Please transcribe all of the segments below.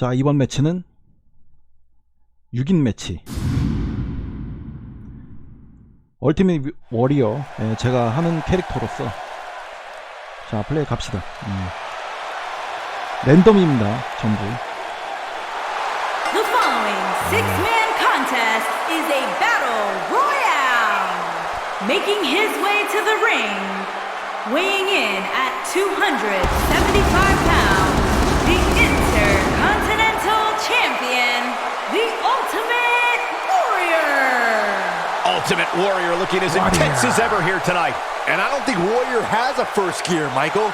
자, 이번 매치는 6인 매치. 얼티밋 워리어, 예, 제가 하는 캐릭터로서. 자, 플레이 갑시다. 음. 랜덤입니다, 전부. The following six-man contest is a battle royale. Making his way to the ring, weighing in at 275 Ultimate Warrior looking as Warrior. intense as ever here tonight. And I don't think Warrior has a first gear, Michael.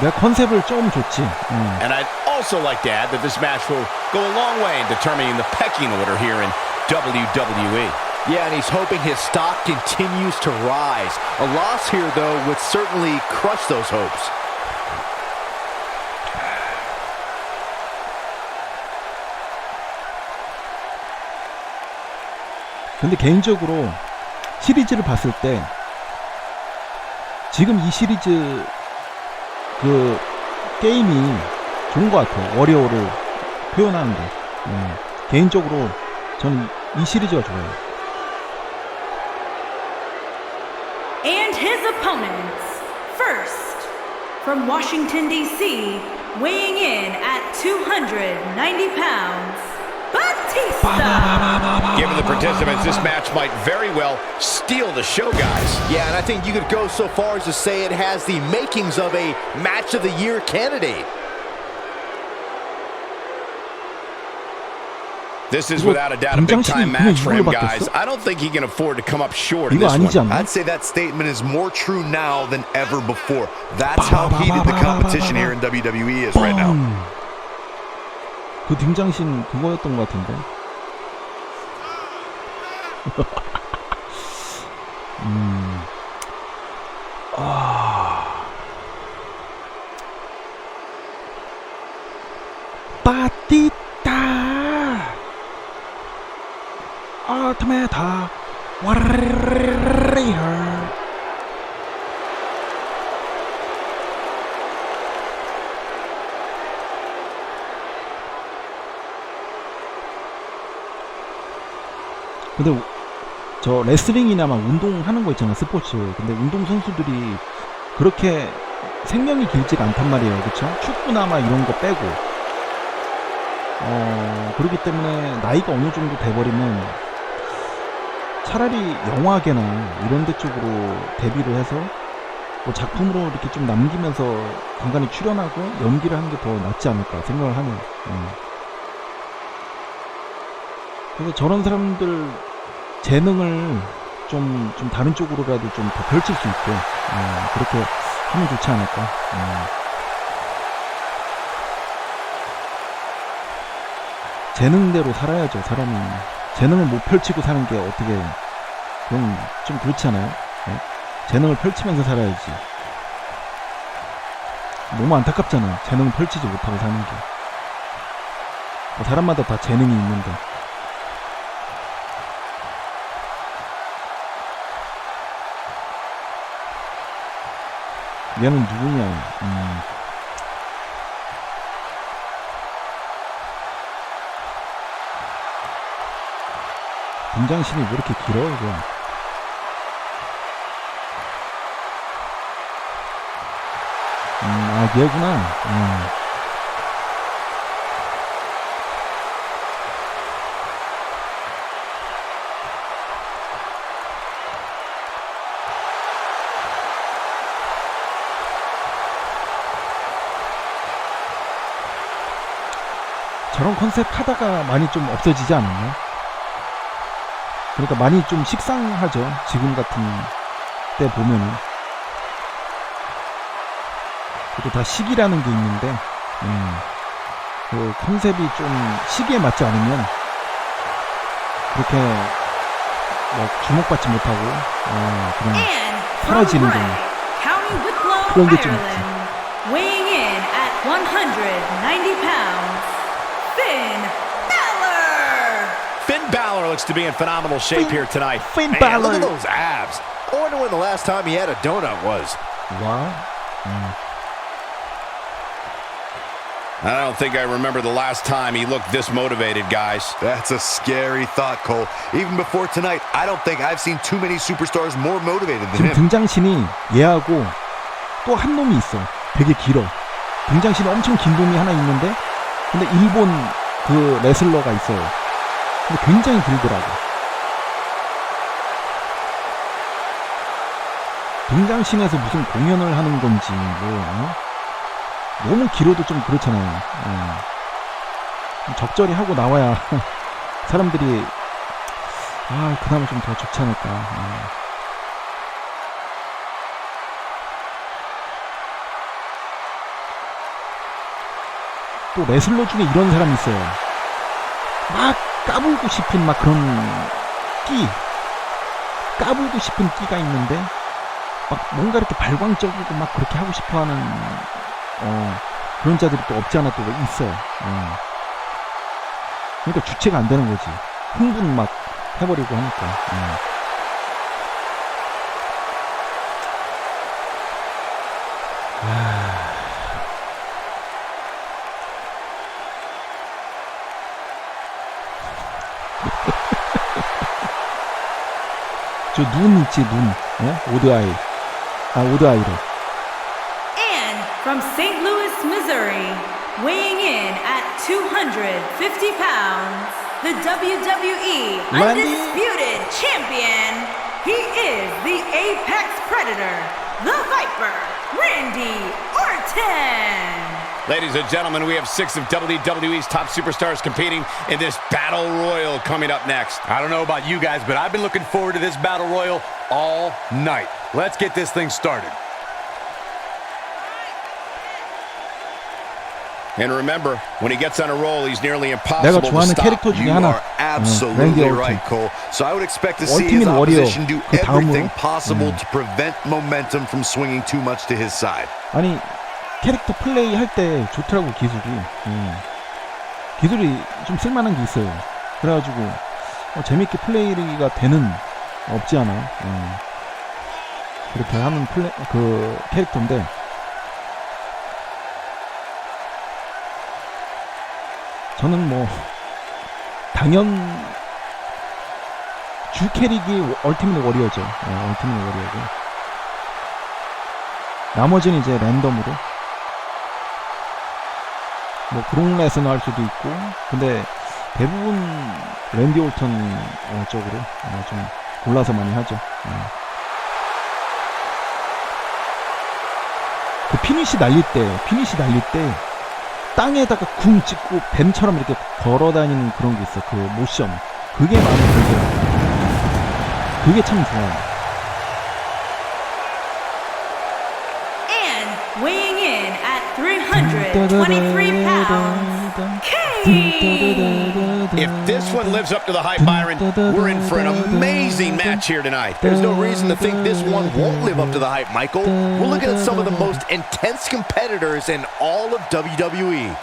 내가 컨셉을 좀 줬지. 음. And I'd also like to add that this match will go a long way in determining the pecking order here in WWE. Yeah, and he's hoping his stock continues to rise. A loss here, though, would certainly crush those hopes. 근데 개인적으로 시리즈를 봤을 때 지금 이 시리즈 그 게임이 좋은 것 같아요. 워리어를 표현하는 게. 음, 개인적으로 저는 이 시리즈가 좋아요. And his opponents. First, from Washington, D.C., weighing in at 290 pounds, Given the participants, this match might very well steal the show, guys. Yeah, and I think you could go so far as to say it has the makings of a match of the year candidate. This is without a doubt a big time match for him, guys. I don't think he can afford to come up short in this one. I'd say that statement is more true now than ever before. That's how heated the competition here in WWE is right now. 음. 그 등장신 그거였던 것 같은데. 음. 아. 빠띠따. 아트메타. 와르르르르 근데 우- 저 레슬링이나 막 운동하는 거 있잖아요 스포츠. 근데 운동 선수들이 그렇게 생명이 길지가 않단 말이에요. 그쵸? 축구나 막 이런 거 빼고. 어 그렇기 때문에 나이가 어느 정도 돼버리면 차라리 영화계나 이런 데 쪽으로 데뷔를 해서 뭐 작품으로 이렇게 좀 남기면서 간간히 출연하고 연기를 하는 게 더 낫지 않을까 생각을 하네요. 음. 그래서 저런 사람들 재능을 좀, 좀 다른 쪽으로라도 좀 더 펼칠 수 있게, 어, 그렇게 하면 좋지 않을까. 음. 재능대로 살아야죠, 사람이. 재능을 못 펼치고 사는 게 어떻게, 그건 좀 그렇지 않아요? 네? 재능을 펼치면서 살아야지. 너무 안타깝잖아. 재능을 펼치지 못하고 사는 게. 뭐 사람마다 다 재능이 있는데. 얘는 누구냐? 음. 등장신이 왜 이렇게 길어 이거? 음, 아 얘구나. 음. 컨셉 하다가 많이 좀 없어지지 않았나? 그러니까 많이 좀 식상하죠. 지금 같은 때 보면은. 그래도 다 시기라는 게 있는데, 음, 그 컨셉이 좀 시기에 맞지 않으면, 그렇게 뭐 주목받지 못하고, 어, 그냥 사라지는 거예요. 그런 게좀 Ireland, weighing looks to be in phenomenal shape Finn- here tonight. Finn Man, Balor. Look at those abs. I wonder when the last time he had a donut was. 와, 음. I don't think I remember the last time he looked this motivated, guys. That's a scary thought, Cole. Even before tonight, I don't think I've seen too many superstars more motivated than 지금 him. 등장신이 얘하고 또 한 놈이 있어. 되게 길어. 등장신이 엄청 긴 놈이 하나 있는데, 근데 일본 그 레슬러가 있어요. 근데 굉장히 길더라고. 등장신에서 무슨 공연을 하는 건지, 뭐, 어? 너무 길어도 좀 그렇잖아요. 어. 좀 적절히 하고 나와야 사람들이, 아, 그나마 좀 더 좋지 않을까. 어. 또 레슬러 중에 이런 사람이 있어요. 막 까불고 싶은 막 그런 끼. 까불고 싶은 끼가 있는데 막 뭔가 이렇게 발광적이고 막 그렇게 하고 싶어 하는 어, 그런 자들이 또 없지 않아 또 있어요. 어. 그러니까 주체가 안 되는 거지. 흥분 막 해버리고 하니까. 어. 저 눈 있지 눈. 어? 오드아이. 아 오드아이래. And from St. Louis, Missouri, weighing in at 250 pounds, the WWE Randy- Undisputed Champion, he is the Apex Predator, the Viper, Randy Orton. Ladies and gentlemen, we have six of WWE's top superstars competing in this Battle Royal coming up next. I don't know about you guys, but I've been looking forward to this Battle Royal all night. Let's get this thing started. And remember, when he gets on a roll, he's nearly impossible to stop. You are absolutely right, Cole. So I would expect to see his opposition do everything possible to prevent momentum from swinging too much to his side. 아니 캐릭터 플레이 할 때 좋더라고 기술이. 음. 기술이 좀 쓸만한 게 있어요. 그래가지고 어, 재밌게 플레이가 되는 없지 않아. 음. 그렇게 하는 플레 그 캐릭터인데 저는 뭐 당연 주 캐릭이 얼티밋 워리어죠. 네, 얼티밋 워리어고. 나머지는 이제 랜덤으로 뭐 그롱 레슨 할 수도 있고 근데 대부분 랜디 올턴 어, 쪽으로 어, 좀 골라서 많이 하죠. 어. 그 피니시 날릴 때 피니시 날릴 때 땅에다가 궁 찍고 뱀처럼 이렇게 걸어 다니는 그런 게 있어. 그 모션. 그게 마음에 들더라고. 그게 참 좋아요. If this one lives up to the hype, Byron, we're in for an amazing match here tonight. There's no reason to think this one won't live up to the hype, Michael. We're looking at some of the most intense competitors in all of WWE.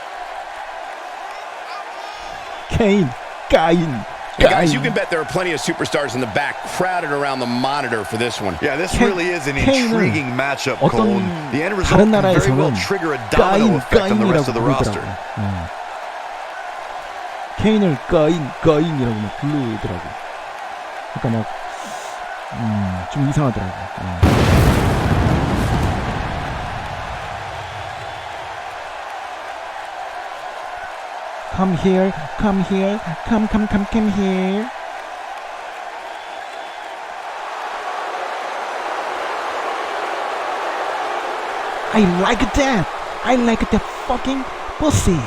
Kane, Kane. And guys, 까인. you can bet there are plenty of superstars in the back crowded around the monitor for this one. Yeah, this K- really is an Kane은 intriguing matchup, 어떤 Cole. and The end result 다른 can very well 나라에서는 trigger a domino 까인, effect on the rest 까인이라고 of the roster. 부르더라고. 어. 케인을 까인, 까인이라고 막 부르더라고. 그러니까 막, 음, 좀 이상하더라고. Come here, come here, come, come, come, come here. I like that. I like that fucking pussy.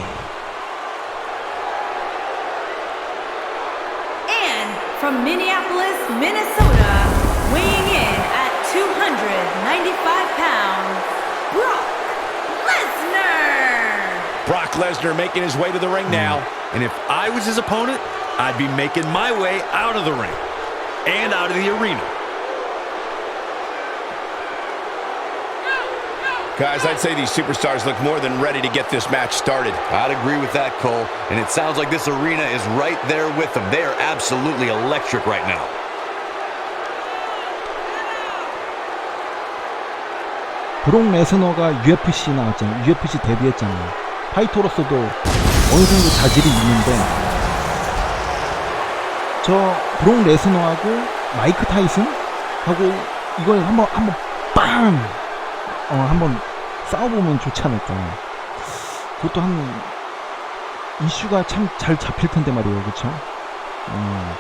And from Minneapolis, Minnesota, weighing in at 295 pounds, Brock Lesnar. Brock Lesnar making his way to the ring now. And if I was his opponent, I'd be making my way out of the ring and out of the arena. Guys, I'd say these superstars look more than ready to get this match started. I'd agree with that, Cole. And it sounds like this arena is right there with them. They are absolutely electric right now. 브록 레스너가 UFC 나왔잖아. UFC 데뷔했잖아. 파이터로서도 어느 정도 자질이 있는데 저 브록 레스너하고 마이크 타이슨 하고 이걸 한번 한번 빵! 어 한번 싸워보면 좋지 않을까. 그것도 한 이슈가 참 잘 잡힐 텐데 말이에요, 그렇죠? 음.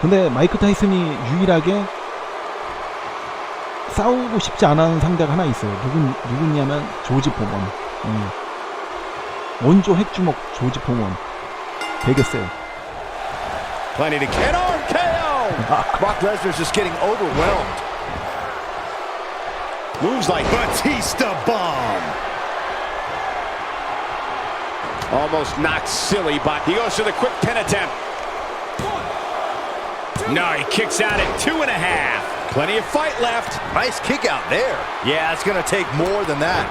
근데 마이크 타이슨이 유일하게 싸우고 싶지 않은 상대가 하나 있어요. 누구 누구냐면 조지 포먼. 음. 원조 핵주먹 조지 포먼. 되게 세요. Plenty to get RKO. Brock Lesnar's just getting overwhelmed. Moves like Batista bomb. almost knocked silly, but he goes for the quick pin attempt. No, he kicks out at two and a half. Plenty of fight left. Nice kick out there. Yeah, it's going to take more than that.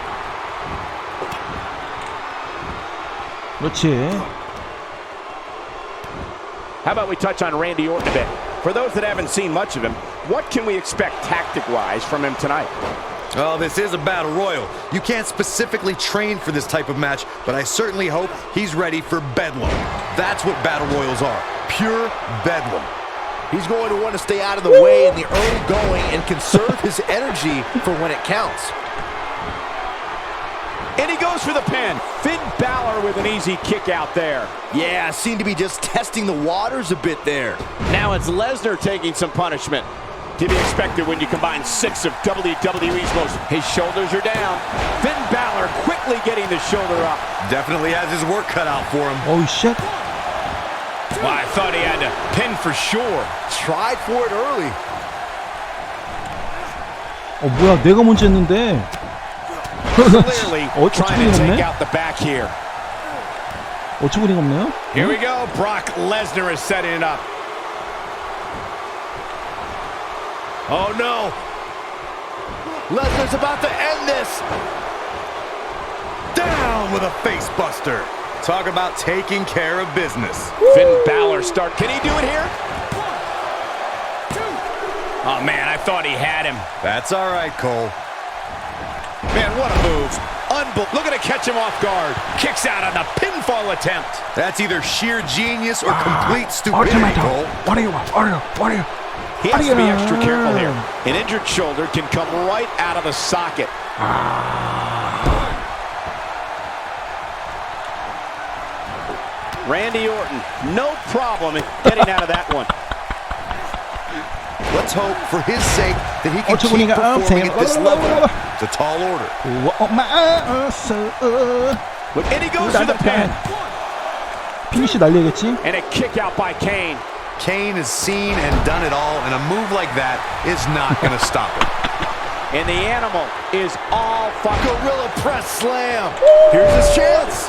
그렇지. How about we touch on Randy Orton a bit? For those that haven't seen much of him, what can we expect tactic-wise from him tonight? Oh, this is a battle royal. You can't specifically train for this type of match, but I certainly hope he's ready for bedlam. That's what battle royals are. Pure bedlam. He's going to want to stay out of the way in the early going and conserve his energy for when it counts. And he goes for the pin. Finn Balor with an easy kick out there. Yeah, seemed to be just testing the waters a bit there. Now it's Lesnar taking some punishment. To be expected when you combine six of WWE's most. His shoulders are down. Finn Balor quickly getting the shoulder up. Definitely has his work cut out for him. Oh, shit. Well, I thought he had to pin for sure. Tried for it early. 어 뭐야 내가 먼저 했는데. Clearly 어 trying 어처구니 to take 없네. out the back here. 어처구니가 없네요. Here we go. Brock Lesnar is setting it up. Oh no! Lesnar's about to end this. Down with a face buster. Talk about taking care of business. Woo! Finn Balor start. Can he do it here? oh man, I thought he had him. That's all right, Cole. Man, what a move. Unbel Look at it catch him off guard. Kicks out on the pinfall attempt. That's either sheer genius or ah, complete stupidity, Cole. What do you want? What do you want? What do you He has to be extra careful here. An injured shoulder can come right out of the socket. Ah. Randy Orton, no problem in getting out of that one. Let's hope for his sake that he can keep 어처구니가 performing at this 없어요. level. It's a tall order. 엄마서 And he goes for the pin. 피니시 날려야겠지? And a kick out by Kane. Kane has seen and done it all, and a move like that is not going to stop him. And the animal is all fucking. Gorilla press slam. Here's his chance.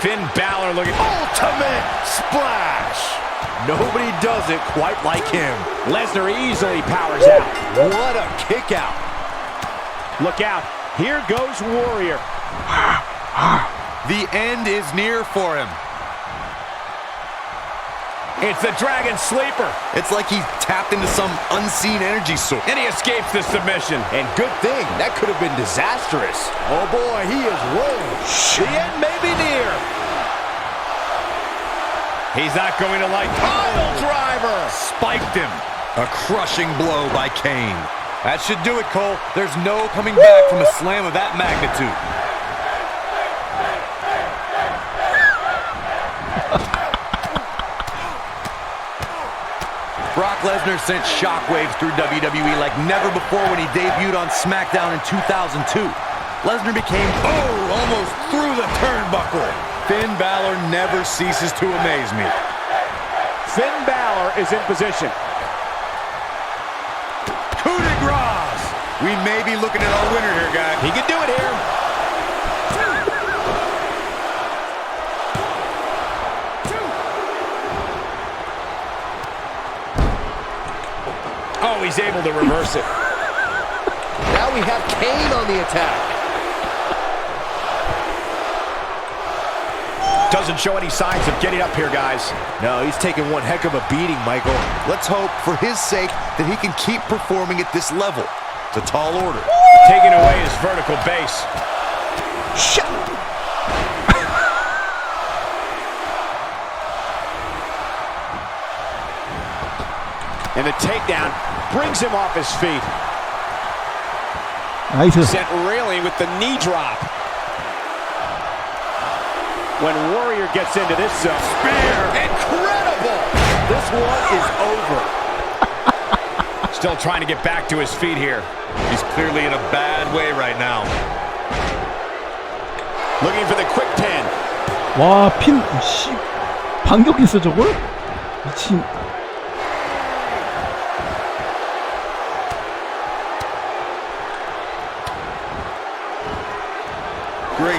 Finn Balor looking. Ultimate splash. Nobody does it quite like him. Lesnar easily powers out. What a kick out. Look out. Here goes Warrior. The end is near for him. It's the Dragon Sleeper. It's like he tapped into some unseen energy source. And he escapes the submission. And good thing, that could have been disastrous. Oh boy, he is rolling. The end may be near. He's not going to like pile driver. Spiked him. A crushing blow by Kane. That should do it, Cole. There's no coming back from a slam of that magnitude. Brock Lesnar sent shockwaves through WWE like never before when he debuted on SmackDown in 2002. Lesnar became, oh, almost through the turnbuckle. Finn Balor never ceases to amaze me. Finn Balor is in position. Coup de grace. We may be looking at our winner here, guy. He can do it here. Oh, he's able to reverse it. Now we have Kane on the attack. Doesn't show any signs of getting up here, guys. No, he's taking one heck of a beating, Michael. Let's hope for his sake that he can keep performing at this level. It's a tall order. Taking away his vertical base. 샷! And the takedown brings him off his feet. 나이스. Sent railing with the knee drop. When Warrior gets into this zone. Spear! Incredible! This one is over. Still trying to get back to his feet here. He's clearly in a bad way right now. Looking for the quick pin. 와, 핀, 씨. 반격했어, 저걸? 미친.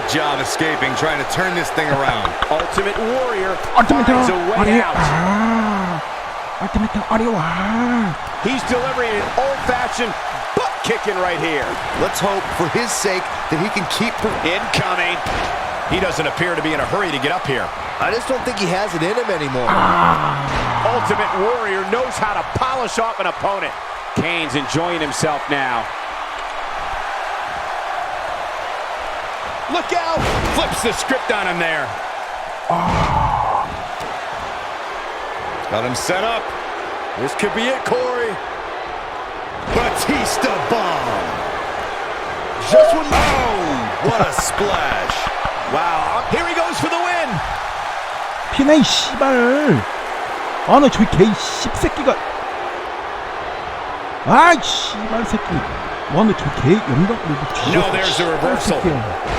Job escaping, trying to turn this thing around. Ultimate Warrior Ultimate finds a way out. Ah. Ultimate Audio. Ah. He's delivering an old-fashioned butt kicking right here. Let's hope, for his sake, that he can keep... Incoming. He doesn't appear to be in a hurry to get up here. I just don't think he has it in him anymore. Ah. Ultimate Warrior knows how to polish off an opponent. Kane's enjoying himself now. Look out! Flips the script on him there. Got him set up. This could be it, Corey. Batista bomb. Just when... Oh, what a splash. Wow, here he goes for the win. 피나, 이 씨발. 아, 나 저기 개, 이 씹새끼가. 아, 이 씨발 새끼. 와, 나 저 개, 영감, 뭐, No, there's the reversal.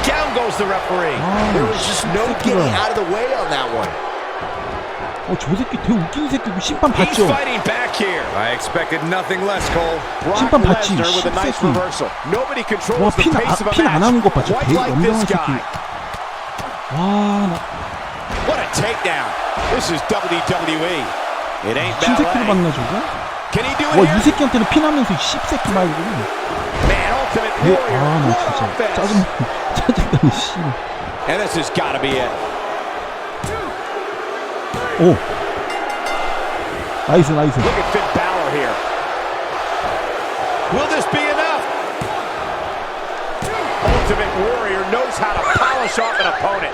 Down goes the referee. 아, There was just no getting out of the way on that one. 어, 저 새끼 되게 웃긴 새끼고 심판 He's 봤죠? fighting back here. I expected nothing less, Cole. Brock 심판 봤지, Lesnar with a nice 씹새끼. reversal. Nobody 와, controls the 핀, pace of 아, a 핀안 하는 것 봐. match 저 quite 개 like this 영광한 새끼. guy. 와, 나 What a takedown. This is WWE. It ain't 미친 새끼를 ballet. 봤나, 저거? Can he do it 와, 이 here? 새끼한테는 피나면서 이 씹새끼 말고. Man, Ultimate 개, Warrior. 아, 나 what 진짜. offense. 짜증, 짜증나네, 씨. And this has got to be it. 오. 나이스, 나이스. Look at Finn Balor here. Will this be enough? Ultimate Warrior knows how to polish off an opponent.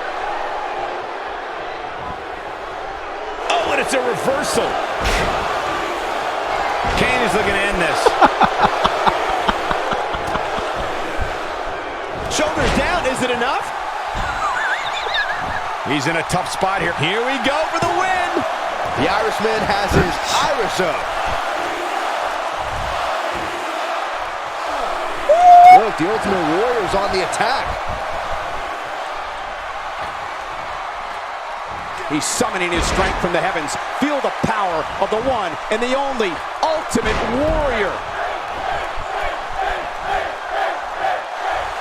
Oh, and it's a reversal. Kane is looking to end this. Shoulders down, is it enough? He's in a tough spot here. Here we go for the win. The Irishman has his Irish up. Look, the Ultimate Warrior's on the attack. He's summoning his strength from the heavens. Feel the power of the one and the only ultimate warrior.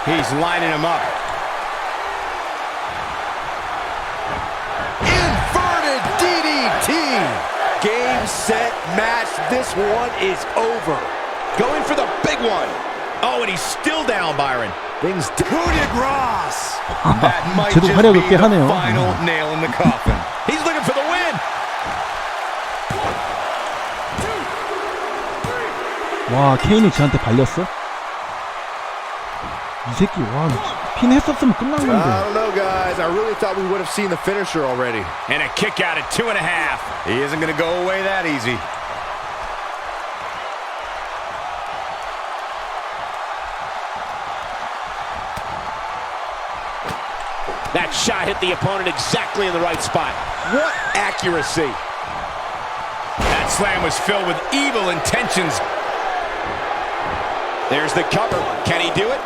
He's lining him up. Inverted DDT. Game, set, match. This one is over. Going for the big one. Oh, and he's still down, Byron. Things. Who did Ross? That might just be the final nail in the coffin. 와, 케인이 쟤한테 발렸어? 이 새끼, 와, 핀 했었으면 끝난 I 건데. don't know, guys. I really thought we would have seen the finisher already. And a kick out at two and a half. He isn't going to go away that easy. That shot hit the opponent exactly in the right spot. What accuracy. That slam was filled with evil intentions. There's the cover. Can he do it?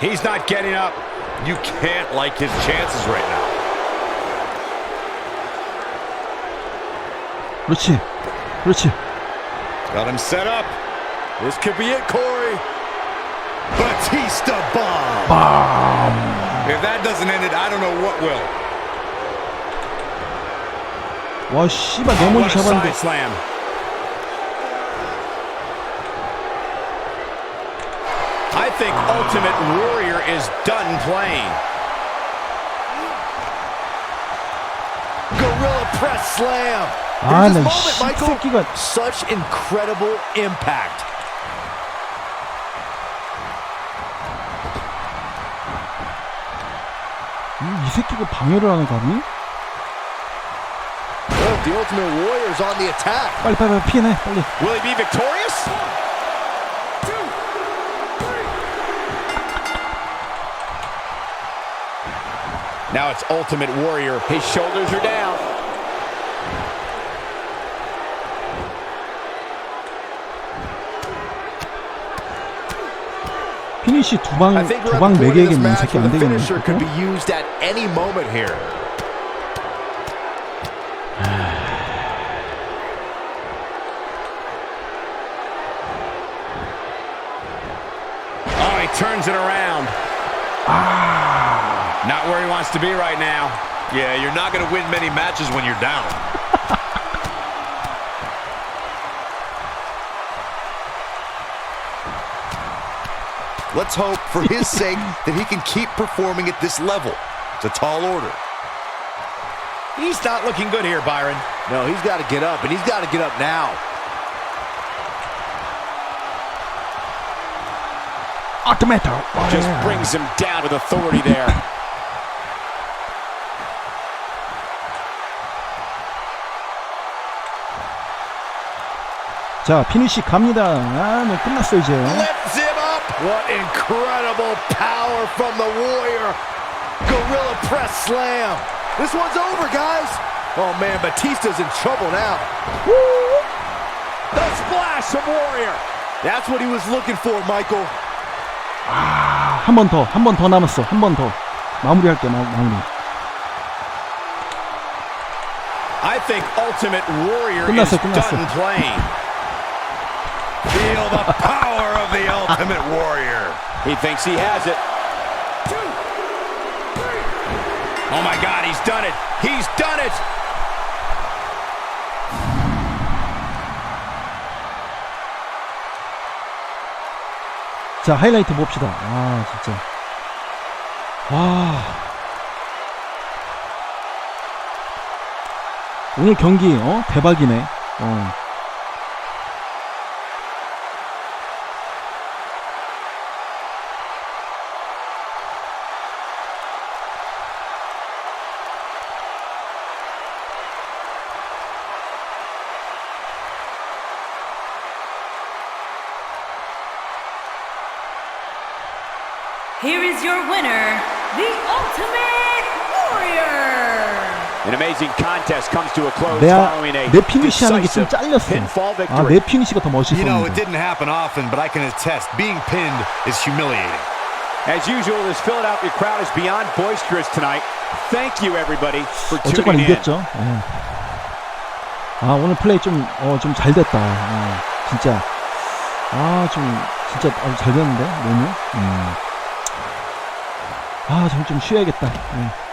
He's not getting up. You can't like his chances right now. 그렇지. 그렇지. Got him set up. This could be it, Corey. Batista bomb. If that doesn't end it, I don't know what will. 와, 씨발, 내 먼저 What a 잡았는데. side slam. I think Ultimate Warrior is done playing. Gorilla press slam. 아, Here's his 나 moment, 이 Michael. 새끼가 Such incredible impact. 이, 이 새끼가 방해를 하는 감이? Look, the Ultimate Warrior's on the attack. 빨리 빨리 빨리 피해내 빨리. Will he be victorious? Now it's Ultimate Warrior. His shoulders are down. 피니시 두방 I think we're at 두방 the point of this 매개겠네 이 match 새끼 where 안 the 되겠네. wants to be right now. Yeah, you're not going to win many matches when you're down. Let's hope, for his sake, that he can keep performing at this level. It's a tall order. He's not looking good here, Byron. No, he's got to get up, and he's got to get up now. Automato. Just brings him down with authority there. 자 피니시 갑니다. 아, 뭐 끝났어 이제. Lifts him up. What incredible power from the Warrior. Gorilla press slam. This one's over, guys. Oh, man, Batista's in trouble now. The splash of Warrior. That's what he was looking for, Michael. 한 번 더, 한 번 더 남았어. 한 번 더. 마무리할게 마, 마무리. I think Ultimate Warrior 끝났어, is 끝났어. done playing. Feel the power of the Ultimate Warrior. He thinks he has it. Oh my God, he's done it. He's done it. 자 하이라이트 봅시다. 아 진짜. 와. 오늘 경기 어 대박이네. 어. Here is your winner, the Ultimate Warrior. An amazing contest comes to a close 내가 following a 내 피니시 하는 게 좀 decisive 잘렸어. pinfall 아, victory. 내 피니시가 더 You know, it 멋있었는데. didn't happen often, but I can attest being pinned is humiliating. As usual, this Philadelphia crowd is beyond boisterous tonight. Thank you, everybody, for 어쨌거나 tuning in. 이겼죠. 예. 아 오늘 플레이 좀어좀 잘 됐다. 어, 진짜 아좀 진짜 어, 잘 됐는데 너무. 음. 아좀 좀 쉬어야겠다. 예.